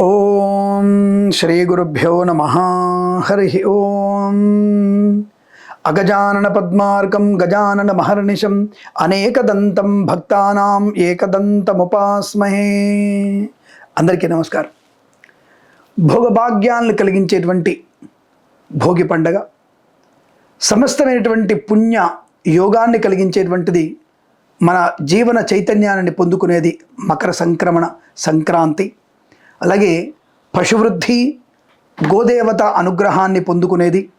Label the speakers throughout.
Speaker 1: ఓం శ్రీ గురుభ్యో నమ. హరి ఓం. అగజానన పద్మార్కం గజానన మహర్నిశం. అనేకదంతం భక్తానాం ఏకదంతముపాస్మహే. అందరికీ నమస్కారం. భోగభాగ్యాలను కలిగించేటువంటి భోగి పండగ సమస్తమైనటువంటి పుణ్య యోగాన్ని కలిగించేటువంటిది మన జీవన చైతన్యాన్ని పొందుకునేది మకర సంక్రమణ సంక్రాంతి. అలాగే పశువృద్ధి గోదేవత అనుగ్రహాన్ని పొందుకునేది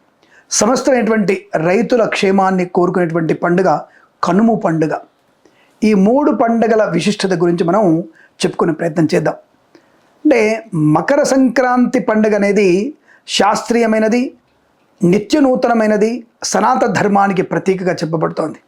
Speaker 1: సమస్తమైనటువంటి రైతుల క్షేమాన్ని కోరుకునేటువంటి పండుగ కనుము పండుగ. ఈ మూడు పండుగల విశిష్టత గురించి మనం చెప్పుకునే ప్రయత్నం చేద్దాం. అంటే మకర సంక్రాంతి పండుగ అనేది శాస్త్రీయమైనది నిత్య నూతనమైనది సనాతన ధర్మానికి ప్రతీకగా చెప్పబడుతోంది.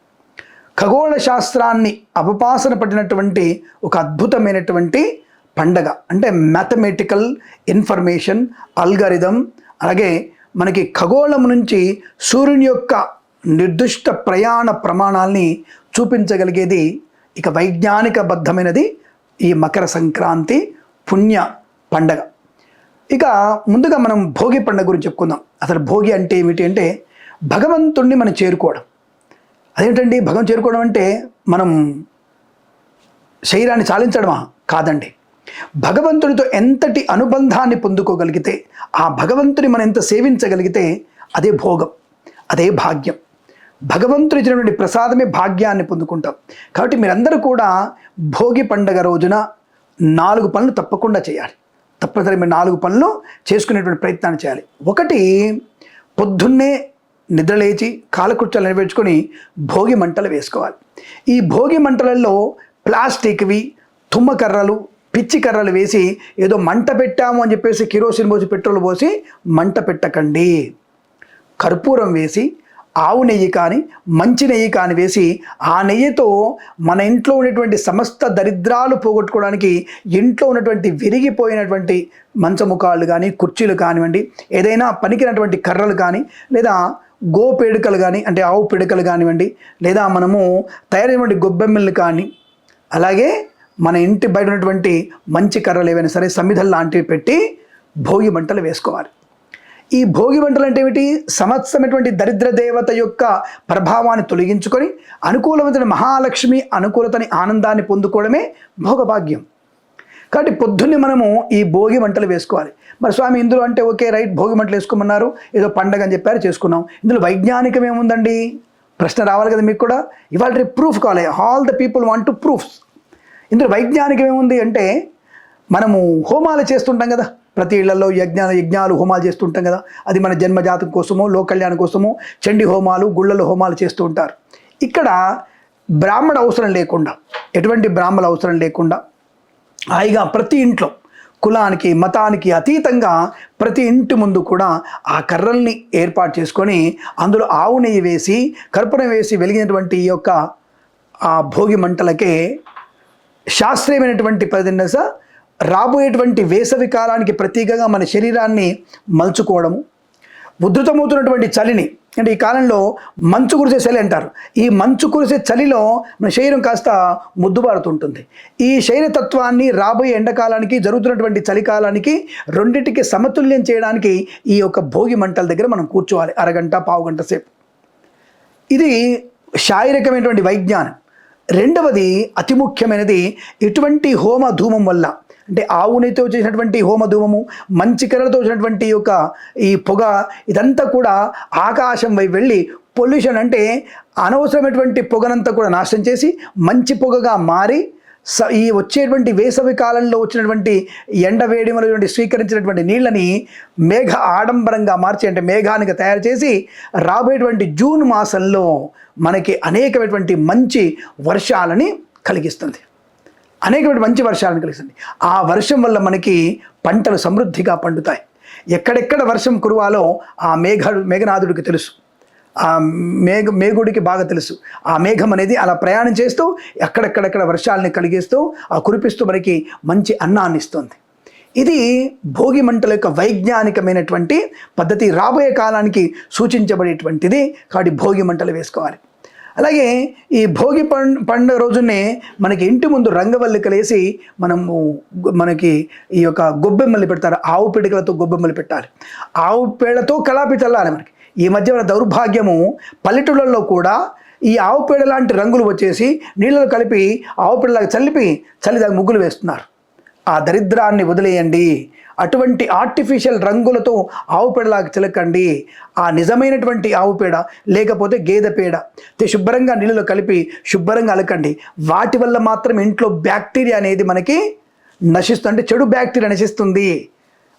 Speaker 1: ఖగోళ శాస్త్రాన్ని అపపాసన పడినటువంటి ఒక అద్భుతమైనటువంటి పండగ అంటే మ్యాథమెటికల్ ఇన్ఫర్మేషన్ అల్గారిథం అలాగే మనకి ఖగోళం నుంచి సూర్యుని యొక్క నిర్దిష్ట ప్రయాణ ప్రమాణాల్ని చూపించగలిగేది ఇక వైజ్ఞానికబద్ధమైనది ఈ మకర సంక్రాంతి పుణ్య పండగ. ఇక ముందుగా మనం భోగి పండుగ గురించి చెప్పుకుందాం. అసలు భోగి అంటే ఏమిటి అంటే భగవంతుణ్ణి మనం చేరుకోవడం. అదేంటండి? భగవం చేరుకోవడం అంటే మనం శరీరాన్ని చాలించడమా? కాదండి. భగవంతుడితో ఎంతటి అనుబంధాన్ని పొందుకోగలిగితే ఆ భగవంతుని మనం ఎంత సేవించగలిగితే అదే భోగం అదే భాగ్యం. భగవంతుడు ఇచ్చినటువంటి ప్రసాదమే భాగ్యాన్ని పొందుకుంటాం. కాబట్టి మీరందరూ కూడా భోగి పండగ రోజున నాలుగు పనులు తప్పకుండా చేయాలి. తప్పనిసరి మీరు నాలుగు పనులు చేసుకునేటువంటి ప్రయత్నాన్ని చేయాలి. ఒకటి పొద్దున్నే నిద్రలేచి కాలకృత్యాలు నెరవేర్చుకొని భోగి మంటలు వేసుకోవాలి. ఈ భోగి మంటలలో ప్లాస్టిక్వి తుమ్మకర్రలు పిచ్చి కర్రలు వేసి ఏదో మంట పెట్టాము అని చెప్పేసి కిరోసిన్ పోసి పెట్రోల్ పోసి మంట పెట్టకండి. కర్పూరం వేసి ఆవు నెయ్యి కానీ మంచి నెయ్యి కానీ వేసి ఆ నెయ్యితో మన ఇంట్లో ఉన్నటువంటి సమస్త దరిద్రాలు పోగొట్టుకోవడానికి ఇంట్లో ఉన్నటువంటి విరిగిపోయినటువంటి మంచముఖాలు కానీ కుర్చీలు కానివ్వండి ఏదైనా పనికినటువంటి కర్రలు కానీ లేదా గో పేడుకలు కానీ అంటే ఆవు పిడకలు కానివ్వండి లేదా మనము తయారైనటువంటి గొబ్బెమ్మలు కానీ అలాగే మన ఇంటి బయట ఉన్నటువంటి మంచి కర్రలు ఏవైనా సరే సమిధలు లాంటివి పెట్టి భోగి మంటలు వేసుకోవాలి. ఈ భోగి మంటలు అంటే ఏమిటి? సమస్తమైనటువంటి దరిద్ర దేవత యొక్క ప్రభావాన్ని తొలగించుకొని అనుకూలమైన మహాలక్ష్మి అనుకూలతని ఆనందాన్ని పొందుకోవడమే భోగభాగ్యం. కాబట్టి పొద్దున్నే మనము ఈ భోగి మంటలు వేసుకోవాలి. మరి స్వామి ఇందులో అంటే ఓకే రైట్ భోగి మంటలు వేసుకోమన్నారు. ఏదో పండగ అని చెప్పారు చేసుకున్నాం. ఇందులో వైజ్ఞానికం ఏముందండి? ప్రశ్న రావాలి కదా మీకు కూడా. ఇవాళ రేపు ప్రూఫ్ కావాలి. All the people want to proofs ఇందులో వైజ్ఞానికం ఏముంది అంటే మనము హోమాలు చేస్తుంటాం కదా. ప్రతి ఇళ్ళలో యజ్ఞాల యజ్ఞాలు హోమాలు చేస్తుంటాం కదా. అది మన జన్మజాతం కోసమో లోకల్యాణం కోసమో చండి హోమాలు గుళ్ళలో హోమాలు చేస్తూ ఉంటారు. ఇక్కడ బ్రాహ్మణ అవసరం లేకుండా ఎటువంటి బ్రాహ్మణ అవసరం లేకుండా హాయిగా ప్రతి ఇంట్లో కులానికి మతానికి అతీతంగా ప్రతి ఇంటి ముందు కూడా ఆ కర్రల్ని ఏర్పాటు చేసుకొని అందులో ఆవు నెయ్యి వేసి కర్పూరం వేసి వెలిగినటువంటి ఈ యొక్క ఆ భోగి మంటలకే శాస్త్రీయమైనటువంటి ప్రతిన్నస రాబోయేటువంటి వేసవి కాలానికి ప్రతీకగా మన శరీరాన్ని మలుచుకోవడము ఉధృతమవుతున్నటువంటి చలిని అంటే ఈ కాలంలో మంచు కురిసే చలి అంటారు. ఈ మంచు కురిసే చలిలో మన శరీరం కాస్త ముద్దుబారుతుంటుంది. ఈ శరీరతత్వాన్ని రాబోయే ఎండాకాలానికి జరుగుతున్నటువంటి చలికాలానికి రెండింటికి సమతుల్యం చేయడానికి ఈ యొక్క భోగి మంటల దగ్గర మనం కూర్చోవాలి అరగంట పావు గంట సేపు. ఇది శారీరకమైనటువంటి వైజ్ఞానం. రెండవది అతి ముఖ్యమైనది ఇటువంటి హోమ ధూమం వల్ల. అంటే ఆవునితో చేసినటువంటి హోమధూమము మంచి కర్రలతో చేసినటువంటి యొక్క ఈ పొగ ఇదంతా కూడా ఆకాశం వైపు వెళ్ళి పొల్యూషన్ అంటే అనవసరమైనటువంటి పొగనంతా కూడా నాశనం చేసి మంచి పొగగా మారి స ఈ వచ్చేటువంటి వేసవి కాలంలో వచ్చినటువంటి ఎండ వేడిమలటువంటి స్వీకరించినటువంటి నీళ్ళని మేఘ ఆడంబరంగా మార్చి అంటే మేఘానికి తయారు చేసి రాబోయేటువంటి జూన్ మాసంలో మనకి అనేకమైనటువంటి మంచి వర్షాలని కలిగిస్తుంది. అనేకమైన మంచి వర్షాలను కలిగిస్తుంది. ఆ వర్షం వల్ల మనకి పంటలు సమృద్ధిగా పండుతాయి. ఎక్కడెక్కడ వర్షం కురవాలో ఆ మేఘ మేఘనాథుడికి తెలుసు. ఆ మేఘ మేఘుడికి బాగా తెలుసు. ఆ మేఘం అనేది అలా ప్రయాణం చేస్తూ ఎక్కడెక్కడెక్కడ వర్షాలని కలిగిస్తూ ఆ కురిపిస్తూ మనకి మంచి అన్నాన్ని ఇస్తుంది. ఇది భోగి మంటల యొక్క వైజ్ఞానికమైనటువంటి పద్ధతి రాబోయే కాలానికి సూచించబడేటువంటిది. కాబట్టి భోగి మంటలు వేసుకోవాలి. అలాగే ఈ భోగి పండ్ పండుగ రోజునే మనకి ఇంటి ముందు రంగవల్లికలేసి మనము మనకి ఈ యొక్క గొబ్బెమ్మలు పెడతారు. ఆవు పిడికలతో గొబ్బెమ్మలు పెట్టాలి. ఆవు పేడతో కళాపి చల్లాలి మనకి. ఈ మధ్య మన దౌర్భాగ్యము పల్లెటూళ్ళల్లో కూడా ఈ ఆవు పేడ లాంటి రంగులు వచ్చేసి నీళ్ళలో కలిపి ఆవు పేడలాగా చల్లిపి చల్లి దానికి ముగ్గులు వేస్తున్నారు. ఆ దరిద్రాన్ని వదిలేయండి. అటువంటి ఆర్టిఫిషియల్ రంగులతో ఆవు పేడలాగా చిలకండి. ఆ నిజమైనటువంటి ఆవు పేడ లేకపోతే గేదె పేడ శుభ్రంగా నీళ్ళలో కలిపి శుభ్రంగా అలకండి. వాటి వల్ల మాత్రం ఇంట్లో బ్యాక్టీరియా అనేది మనకి నశిస్తుంది అంటే చెడు బ్యాక్టీరియా నశిస్తుంది.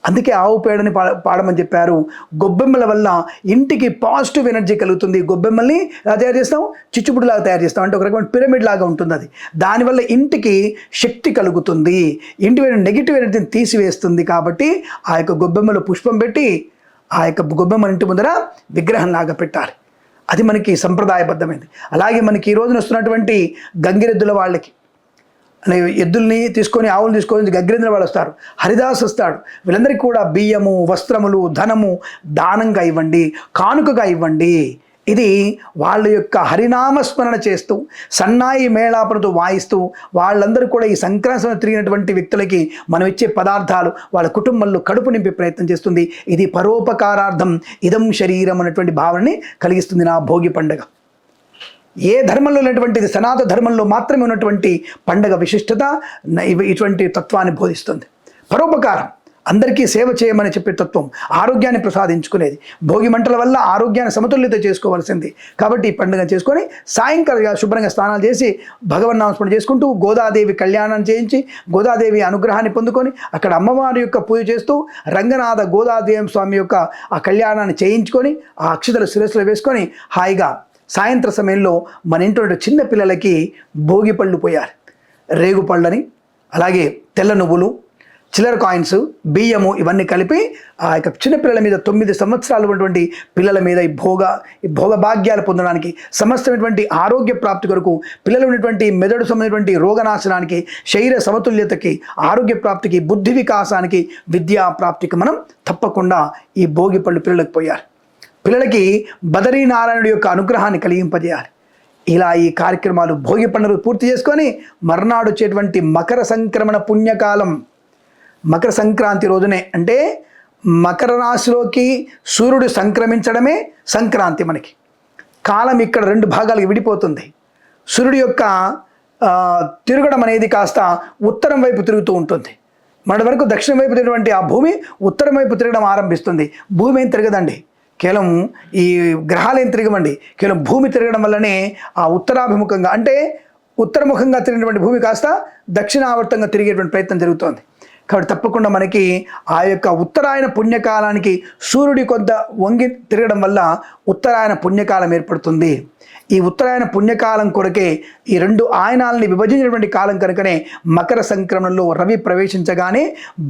Speaker 1: అందుకే ఆవు పేడని పాడ పాడమని చెప్పారు. గొబ్బెమ్మల వల్ల ఇంటికి పాజిటివ్ ఎనర్జీ కలుగుతుంది. గొబ్బెమ్మల్ని ఎలా తయారు చేస్తాం చిచ్చుబుడిలాగా తయారు చేస్తాం అంటే ఒక రకమైన పిరమిడ్ లాగా ఉంటుంది అది. దానివల్ల ఇంటికి శక్తి కలుగుతుంది. ఇంటి నెగిటివ్ ఎనర్జీని తీసివేస్తుంది కాబట్టి ఆ యొక్క గొబ్బెమ్మలో పుష్పం పెట్టి ఆ యొక్క గొబ్బెమ్మ ఇంటి ముందర విగ్రహం లాగా పెట్టాలి. అది మనకి సంప్రదాయబద్ధమైంది. అలాగే మనకి ఈ రోజున వస్తున్నటువంటి గంగిరెద్దుల వాళ్ళకి ఎద్దుల్ని తీసుకొని ఆవులు తీసుకొని గగ్రేంద్ర వాళ్ళు వస్తారు. హరిదాస్ వస్తాడు. వీళ్ళందరికీ కూడా బియ్యము వస్త్రములు ధనము దానంగా ఇవ్వండి కానుకగా ఇవ్వండి. ఇది వాళ్ళ యొక్క హరినామస్మరణ చేస్తూ సన్నాయి మేళాపనతో వాయిస్తూ వాళ్ళందరూ కూడా ఈ సంక్రాంతిలో తిరిగినటువంటి వ్యక్తులకి మనం ఇచ్చే పదార్థాలు వాళ్ళ కుటుంబంలో కడుపు నింపే ప్రయత్నం చేస్తుంది. ఇది పరోపకారార్థం ఇదం శరీరం అనేటువంటి భావనని కలిగిస్తుంది నా భోగి పండుగ. ఏ ధర్మంలో ఉన్నటువంటిది సనాతన ధర్మంలో మాత్రమే ఉన్నటువంటి పండగ విశిష్టత ఇటువంటి తత్వాన్ని బోధిస్తుంది. పరోపకారం అందరికీ సేవ చేయమని చెప్పే తత్వం ఆరోగ్యాన్ని ప్రసాదించుకునేది. భోగి మంటల వల్ల ఆరోగ్యాన్ని సమతుల్యత చేసుకోవాల్సింది. కాబట్టి ఈ పండుగ చేసుకొని సాయంకాలంగా శుభ్రంగా స్నానాలు చేసి భగవన్నామస్మరణ చేసుకుంటూ గోదాదేవి కళ్యాణం చేయించి గోదాదేవి అనుగ్రహాన్ని పొందుకొని అక్కడ అమ్మవారి యొక్క పూజ చేస్తూ రంగనాథ గోదాదేవి స్వామి యొక్క ఆ కళ్యాణాన్ని చేయించుకొని ఆ అక్షతలు శిరస్సులో వేసుకొని హాయిగా సాయంత్ర సమయంలో మన ఇంట్లో చిన్న పిల్లలకి భోగి పళ్ళు పోయాలి. రేగు పళ్ళని అలాగే తెల్ల నువ్వులు చిల్లర కాయిన్స్ బియ్యము ఇవన్నీ కలిపి ఆ యొక్క చిన్నపిల్లల మీద తొమ్మిది సంవత్సరాలు ఉన్నటువంటి పిల్లల మీద ఈ భోగ ఈ భోగ భాగ్యాలు పొందడానికి సమస్తమైనటువంటి ఆరోగ్య ప్రాప్తి కొరకు పిల్లలు ఉన్నటువంటి మెదడు సంబంధించినటువంటి రోగనాశనానికి శరీర సమతుల్యతకి ఆరోగ్య ప్రాప్తికి బుద్ధి వికాసానికి విద్యా ప్రాప్తికి మనం తప్పకుండా ఈ భోగి పళ్ళు పిల్లలకు పోయారు పిల్లలకి బదరీనారాయణుడి యొక్క అనుగ్రహాన్ని కలిగింపజేయాలి. ఇలా ఈ కార్యక్రమాలు భోగి పండుగ పూర్తి చేసుకొని మర్నాడు వచ్చేటువంటి మకర సంక్రమణ పుణ్యకాలం. మకర సంక్రాంతి రోజునే అంటే మకర రాశిలోకి సూర్యుడు సంక్రమించడమే సంక్రాంతి మనకి. కాలం ఇక్కడ రెండు భాగాలకు విడిపోతుంది. సూర్యుడి యొక్క తిరగడం అనేది కాస్త ఉత్తరం వైపు తిరుగుతూ ఉంటుంది. మన వరకు దక్షిణం వైపు తిరిగినటువంటి ఆ భూమి ఉత్తరం వైపు తిరగడం ఆరంభిస్తుంది. భూమి ఏం తిరగదండి. కేవలం ఈ గ్రహాలు ఏం తిరగమండి. కేవలం భూమి తిరగడం వల్లనే ఆ ఉత్తరాభిముఖంగా అంటే ఉత్తరముఖంగా తిరిగినటువంటి భూమి కాస్త దక్షిణావర్తంగా తిరిగేటువంటి ప్రయత్నం జరుగుతోంది. కాబట్టి తప్పకుండా మనకి ఆ యొక్క ఉత్తరాయణ పుణ్యకాలానికి సూర్యుడి కొంత వంగి తిరగడం వల్ల ఉత్తరాయణ పుణ్యకాలం ఏర్పడుతుంది. ఈ ఉత్తరాయణ పుణ్యకాలం కొరకే ఈ రెండు ఆయనాలని విభజించినటువంటి కాలం కనుకనే మకర సంక్రమణంలో రవి ప్రవేశించగానే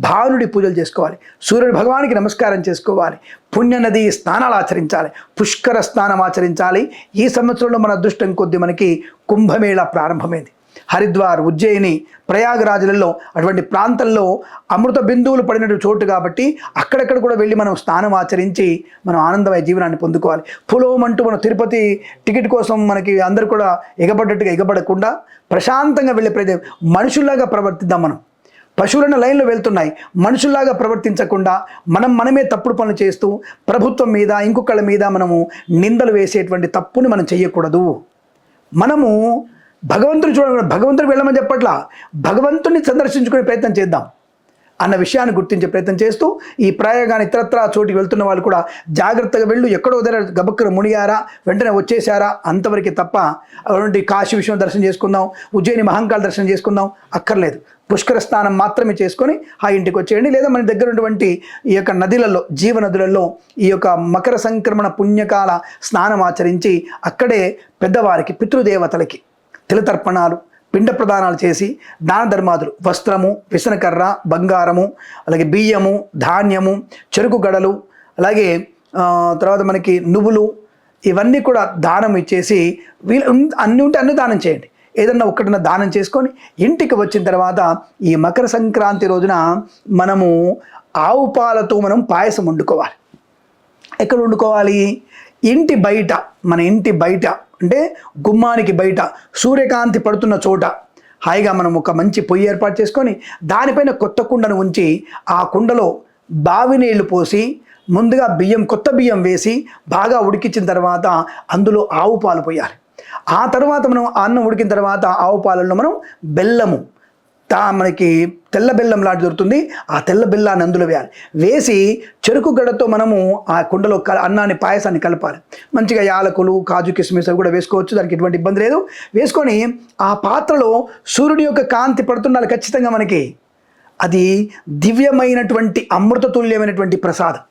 Speaker 1: భానుడి పూజలు చేసుకోవాలి. సూర్యుడి భగవానికి నమస్కారం చేసుకోవాలి. పుణ్యనది స్నానాలు ఆచరించాలి. పుష్కర స్నానం ఆచరించాలి. ఈ సంవత్సరంలో మన అదృష్టం కొద్ది మనకి కుంభమేళ ప్రారంభమైంది. హరిద్వార్ ఉజ్జయిని ప్రయాగరాజులలో అటువంటి ప్రాంతంలో అమృత బిందువులు పడినటువంటి చోటు కాబట్టి అక్కడక్కడ కూడా వెళ్ళి మనం స్నానం ఆచరించి మనం ఆనందమయ జీవనాన్ని పొందుకోవాలి. పులోం అంటూ మనం తిరుపతి టికెట్ కోసం మనకి అందరు కూడా ఎగబడ్డట్టుగా ఎగబడకుండా ప్రశాంతంగా వెళ్ళే ప్రదేశం. మనుషుల్లాగా ప్రవర్తిద్దాం మనం. పశువులను లైన్లో వెళ్తున్నాయి. మనుషుల్లాగా ప్రవర్తించకుండా మనం మనమే తప్పుడు పనులు చేస్తూ ప్రభుత్వం మీద ఇంకొకళ్ళ మీద మనము నిందలు వేసేటువంటి తప్పుని మనం చేయకూడదు. మనము భగవంతుని చూడండి భగవంతుడు వెళ్ళమని చెప్పట్లా. భగవంతుని సందర్శించుకునే ప్రయత్నం చేద్దాం అన్న విషయాన్ని గుర్తించే ప్రయత్నం చేస్తూ ఈ ప్రయోగాన్ని ఇతరత్రా చోటికి వెళ్తున్న వాళ్ళు కూడా జాగ్రత్తగా వెళ్ళు ఎక్కడో దగ్గర గబక్కన మునిగారా వెంటనే వచ్చేసారా అంతవరకు తప్ప అటువంటి కాశీ విషయం దర్శనం చేసుకుందాం ఉజ్జయిని మహంకాళ దర్శనం చేసుకుందాం అక్కర్లేదు. పుష్కర స్నానం మాత్రమే చేసుకొని ఆ ఇంటికి వచ్చేయండి. లేదా మన దగ్గర ఉన్నటువంటి ఈ యొక్క నదులలో జీవ నదులలో ఈ యొక్క మకర సంక్రమణ పుణ్యకాల స్నానం ఆచరించి అక్కడే పెద్దవారికి పితృదేవతలకి తిలతర్పణాలు పిండ ప్రదానాలు చేసి దాన ధర్మాదులు వస్త్రము విసనకర్ర బంగారము అలాగే బియ్యము ధాన్యము చెరుకు గడలు అలాగే తర్వాత మనకి నువ్వులు ఇవన్నీ కూడా దానం ఇచ్చేసి వీళ్ళు అన్ని ఉంటే అన్ని దానం చేయండి. ఏదన్నా ఒక్కటన్నా దానం చేసుకొని ఇంటికి వచ్చిన తర్వాత ఈ మకర సంక్రాంతి రోజున మనము ఆవు పాలతో మనం పాయసం వండుకోవాలి. ఎక్కడ వండుకోవాలి? ఇంటి బయట మన ఇంటి బయట అంటే గుమ్మానికి బయట సూర్యకాంతి పడుతున్న చోట హాయిగా మనం ఒక మంచి పొయ్యి ఏర్పాటు చేసుకొని దానిపైన కొత్త కుండను ఉంచి ఆ కుండలో బావి నీళ్ళు పోసి ముందుగా బియ్యం కొత్త బియ్యం వేసి బాగా ఉడికించిన తర్వాత అందులో ఆవు పాలు పోయాలి. ఆ తర్వాత మనం అన్నం ఉడికిన తర్వాత ఆవు పాలల్లో మనం బెల్లము తా మనకి తెల్ల బెల్లం లాంటి దొరుకుతుంది. ఆ తెల్ల బెల్లాన్ని అందులో వేయాలి. వేసి చెరుకు గడతో మనము ఆ కుండలో క అన్నాన్ని పాయసాన్ని కలపాలి. మంచిగా యాలకులు కాజు కిస్మిస్ అవి కూడా వేసుకోవచ్చు. దానికి ఎటువంటి ఇబ్బంది లేదు. వేసుకొని ఆ పాత్రలో సూర్యుడి యొక్క కాంతి పడుతుండాలి ఖచ్చితంగా మనకి. అది దివ్యమైనటువంటి అమృతతుల్యమైనటువంటి ప్రసాదం.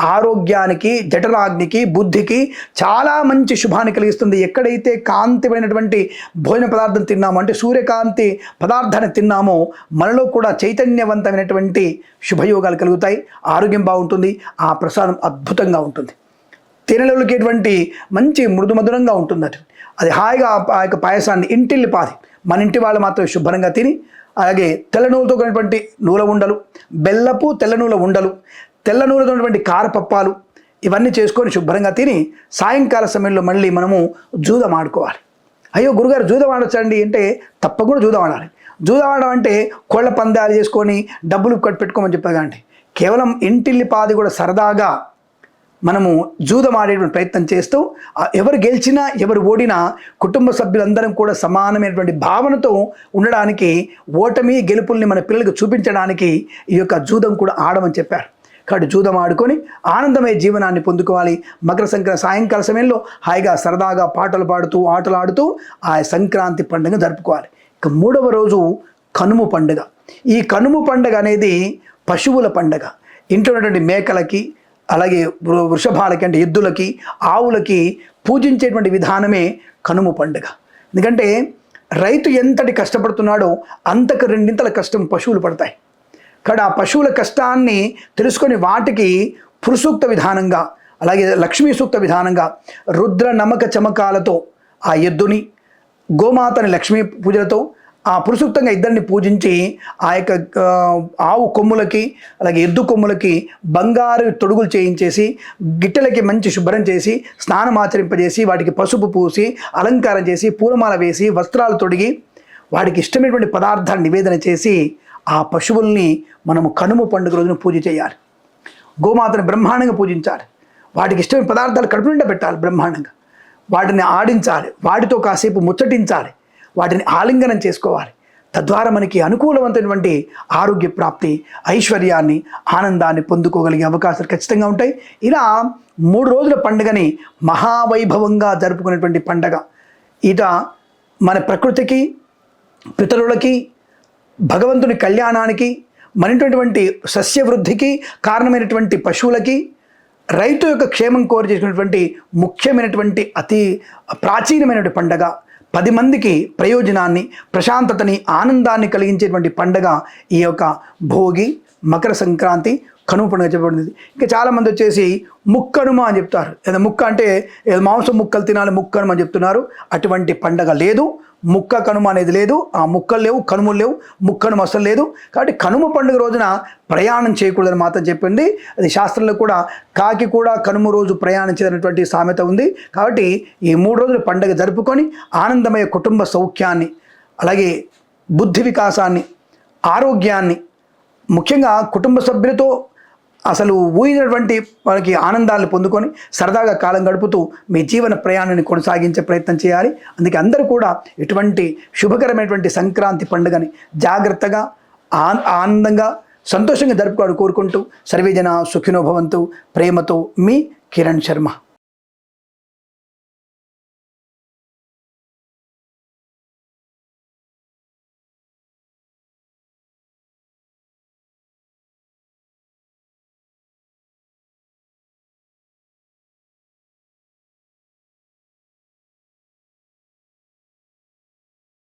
Speaker 1: ఆరోగ్యానికి జఠరాగ్నికి బుద్ధికి చాలా మంచి శుభాన్ని కలిగిస్తుంది. ఎక్కడైతే కాంతిమైనటువంటి భోజన పదార్థం తిన్నామో అంటే సూర్యకాంతి పదార్థాన్ని తిన్నామో మనలో కూడా చైతన్యవంతమైనటువంటి శుభయోగాలు కలుగుతాయి. ఆరోగ్యం బాగుంటుంది. ఆ ప్రసాదం అద్భుతంగా ఉంటుంది. తినలోకేటువంటి మంచి మృదు మధురంగా ఉంటుంది అది అది హాయిగా ఆ యొక్క పాయసాన్ని ఇంటిల్లి పాది. మన ఇంటి వాళ్ళు మాత్రం శుభ్రంగా తిని అలాగే తెల్ల నూలతో కూడినటువంటి నూల ఉండలు బెల్లపు తెల్ల నూల ఉండలు తెల్ల నూనెతో ఉన్నటువంటి కారపప్పాలు ఇవన్నీ చేసుకొని శుభ్రంగా తిని సాయంకాల సమయంలో మళ్ళీ మనము జూదం ఆడుకోవాలి. అయ్యో గురుగారు జూదం ఆడొచ్చండి అంటే తప్పకుండా జూదం ఆడాలి. జూదం ఆడడం అంటే కోళ్ళ పందాలు చేసుకొని డబ్బులు కట్టు పెట్టుకోమని చెప్పగా అంటే కేవలం ఇంటిల్లి పాది కూడా సరదాగా మనము జూదం ఆడేటువంటి ప్రయత్నం చేస్తూ ఎవరు గెలిచినా ఎవరు ఓడినా కుటుంబ సభ్యులందరం కూడా సమానమైనటువంటి భావనతో ఉండడానికి ఓటమి గెలుపుల్ని మన పిల్లలకు చూపించడానికి ఈ యొక్క జూదం కూడా ఆడమని చెప్పారు. కడు జూదం ఆడుకొని ఆనందమయ జీవనాన్ని పొందుకోవాలి. మకర సంక్రాంతి సాయంకాల సమయంలో హాయిగా సరదాగా పాటలు పాడుతూ ఆటలు ఆడుతూ ఆ సంక్రాంతి పండుగ జరుపుకోవాలి. ఇక మూడవ రోజు కనుము పండుగ. ఈ కనుము పండుగ అనేది పశువుల పండుగ. ఇంట్లో ఉన్నటువంటి మేకలకి అలాగే వృ- వృషభాలకి అంటే ఎద్దులకి ఆవులకి పూజించేటువంటి విధానమే కనుము పండుగ. ఎందుకంటే రైతు ఎంతటి కష్టపడుతున్నాడో అంతకు రెండింతల కష్టం పశువులు పడతాయి. కాబట్టి ఆ పశువుల కష్టాన్ని తెలుసుకొని వాటికి పురుసూక్త విధానంగా అలాగే లక్ష్మీ సూక్త విధానంగా రుద్ర నమక చమకాలతో ఆ ఎద్దుని గోమాతని లక్ష్మీ పూజలతో ఆ పురుసూక్తంగా ఇద్దరిని పూజించి ఆ యొక్క ఆవు కొమ్ములకి అలాగే ఎద్దు కొమ్ములకి బంగారు తొడుగులు చేయించేసి గిట్టెలకి మంచి శుభ్రం చేసి స్నానం ఆచరింపజేసి వాటికి పసుపు పూసి అలంకారం చేసి పూలమాల వేసి వస్త్రాలు తొడిగి వాడికి ఇష్టమైనటువంటి పదార్థాలు నివేదన చేసి ఆ పశువుల్ని మనము కనుమ పండుగ రోజున పూజ చేయాలి. గోమాతను బ్రహ్మాండంగా పూజించాలి. వాటికి ఇష్టమైన పదార్థాలు కడుపు నిండా పెట్టాలి బ్రహ్మాండంగా. వాటిని ఆడించాలి. వాటితో కాసేపు ముచ్చటించాలి. వాటిని ఆలింగనం చేసుకోవాలి. తద్వారా మనకి అనుకూలవంతమైనటువంటి ఆరోగ్య ప్రాప్తి ఐశ్వర్యాన్ని ఆనందాన్ని పొందుకోగలిగే అవకాశాలు ఖచ్చితంగా ఉంటాయి. ఇలా మూడు రోజుల పండుగని మహావైభవంగా జరుపుకునేటువంటి పండగ. ఇట మన ప్రకృతికి పితరులకి భగవంతుని కళ్యాణానికి మనటువంటి సస్యవృద్ధికి కారణమైనటువంటి పశువులకి రైతు యొక్క క్షేమం కోరి చేసినటువంటి ముఖ్యమైనటువంటి అతి ప్రాచీనమైనటువంటి పండగ పది మందికి ప్రయోజనాన్ని ప్రశాంతతని ఆనందాన్ని కలిగించేటువంటి పండగ ఈ యొక్క భోగి మకర సంక్రాంతి కనుమ పండుగ చెప్పబడింది. ఇంకా చాలామంది వచ్చేసి ముక్కనుమ అని చెప్తారు. ఏదో ముక్క అంటే ఏదో మాంసం ముక్కలు తినాలి ముక్కనుమ అని చెప్తున్నారు. అటువంటి పండగ లేదు. ముక్క కనుమ అనేది లేదు. ఆ ముక్కలు లేవు కనుమలు లేవు ముక్కనుమ అసలు లేదు. కాబట్టి కనుమ పండుగ రోజున ప్రయాణం చేయకూడదని మాత్రం చెప్పింది. అది శాస్త్రంలో కూడా కాకి కూడా కనుమ రోజు ప్రయాణించేటటువంటి సామెత ఉంది. కాబట్టి ఈ మూడు రోజులు పండుగ జరుపుకొని ఆనందమయ కుటుంబ సౌఖ్యాన్ని అలాగే బుద్ధి వికాసాన్ని ఆరోగ్యాన్ని ముఖ్యంగా కుటుంబ సభ్యులతో అసలు ఊహినటువంటి మనకి ఆనందాలను పొందుకొని సరదాగా కాలం గడుపుతూ మీ జీవన ప్రయాణాన్ని కొనసాగించే ప్రయత్నం చేయాలి. అందుకే అందరూ కూడా ఇటువంటి శుభకరమైనటువంటి సంక్రాంతి పండుగని జాగ్రత్తగా ఆనందంగా సంతోషంగా జరుపుకోవడం కోరుకుంటూ సర్వేజన సుఖినో భవంతు. ప్రేమతో మీ కిరణ్ శర్మ.